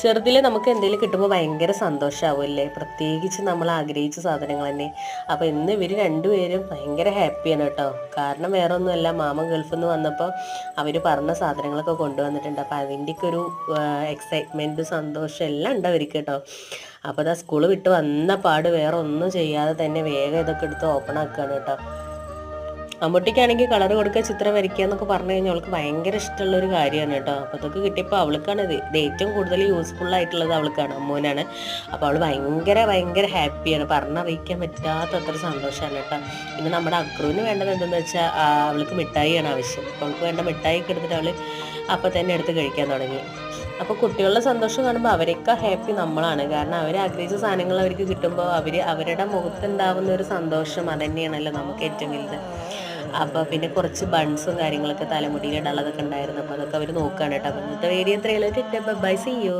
ചെറുതിൽ നമുക്ക് എന്തെങ്കിലും കിട്ടുമ്പോൾ ഭയങ്കര സന്തോഷമാവുമല്ലേ പ്രത്യേകിച്ച് നമ്മൾ ആഗ്രഹിച്ച സാധനങ്ങൾ തന്നെ. അപ്പോൾ ഇന്ന് ഇവർ രണ്ടുപേരും ഭയങ്കര ഹാപ്പിയാണ് കേട്ടോ. കാരണം വേറെ ഒന്നുമല്ല മാമ ഗൾഫിൽ നിന്ന് വന്നപ്പോൾ അവർ പറഞ്ഞ സാധനങ്ങളൊക്കെ കൊണ്ടുവന്നിട്ടുണ്ട്. അപ്പോൾ അതിന്റെയൊക്കെ ഒരു എക്സൈറ്റ്മെന്റ് സന്തോഷം എല്ലാം ഉണ്ട് അവർക്ക് കേട്ടോ. അപ്പോൾ അതാ സ്കൂൾ വിട്ട് വന്ന പാട് വേറെ ഒന്നും ചെയ്യാതെ തന്നെ വേഗം ഇതൊക്കെ എടുത്ത് ഓപ്പൺ ആക്കുകയാണ് കേട്ടോ. അമ്മൂട്ടിക്കാണെങ്കിൽ കളർ കൊടുക്കുക ചിത്രം വരയ്ക്കുക എന്നൊക്കെ പറഞ്ഞു കഴിഞ്ഞാൽ അവൾക്ക് ഭയങ്കര ഇഷ്ടമുള്ള ഒരു കാര്യമാണ് കേട്ടോ. അപ്പോൾ അതൊക്കെ കിട്ടിയപ്പോൾ അവൾക്കാണ് ഇത്. ഇത് ഏറ്റവും കൂടുതൽ യൂസ്ഫുൾ ആയിട്ടുള്ളത് അവൾക്കാണ് അമ്മൂനാണ്. അപ്പോൾ അവൾ ഭയങ്കര ഭയങ്കര ഹാപ്പിയാണ് പറഞ്ഞറിയിക്കാൻ പറ്റാത്ത അത്ര സന്തോഷമാണ് കേട്ടോ. പിന്നെ നമ്മുടെ അക്രൂവിന് വേണ്ടത് എന്തെന്ന് വെച്ചാൽ അവൾക്ക് മിഠായിയാണ് ആവശ്യം. അപ്പോൾ അവൾക്ക് വേണ്ട മിഠായി ഒക്കെ എടുത്തിട്ട് അവൾ അപ്പോൾ തന്നെ എടുത്ത് കഴിക്കാൻ തുടങ്ങി. അപ്പോൾ കുട്ടികളുടെ സന്തോഷം കാണുമ്പോൾ അവരൊക്കെ ഹാപ്പി നമ്മളാണ്. കാരണം അവർ ആഗ്രഹിച്ച സാധനങ്ങൾ അവർക്ക് കിട്ടുമ്പോൾ അവർ അവരുടെ മുഖത്തുണ്ടാവുന്ന ഒരു സന്തോഷം അതന്നെയാണല്ലോ നമുക്ക് ഏറ്റവും വലുത്. അപ്പോൾ പിന്നെ കുറച്ച് ബൺസും കാര്യങ്ങളൊക്കെ തലമുടിയിലിടാനുള്ളതൊക്കെ ഉണ്ടായിരുന്നു. അപ്പോൾ അതൊക്കെ അവർ നോക്കുകയാണ് കേട്ടോ. അപ്പോൾ ഇന്നത്തെ വീഡിയോ എത്രയുള്ളൂ ബൈ സി യു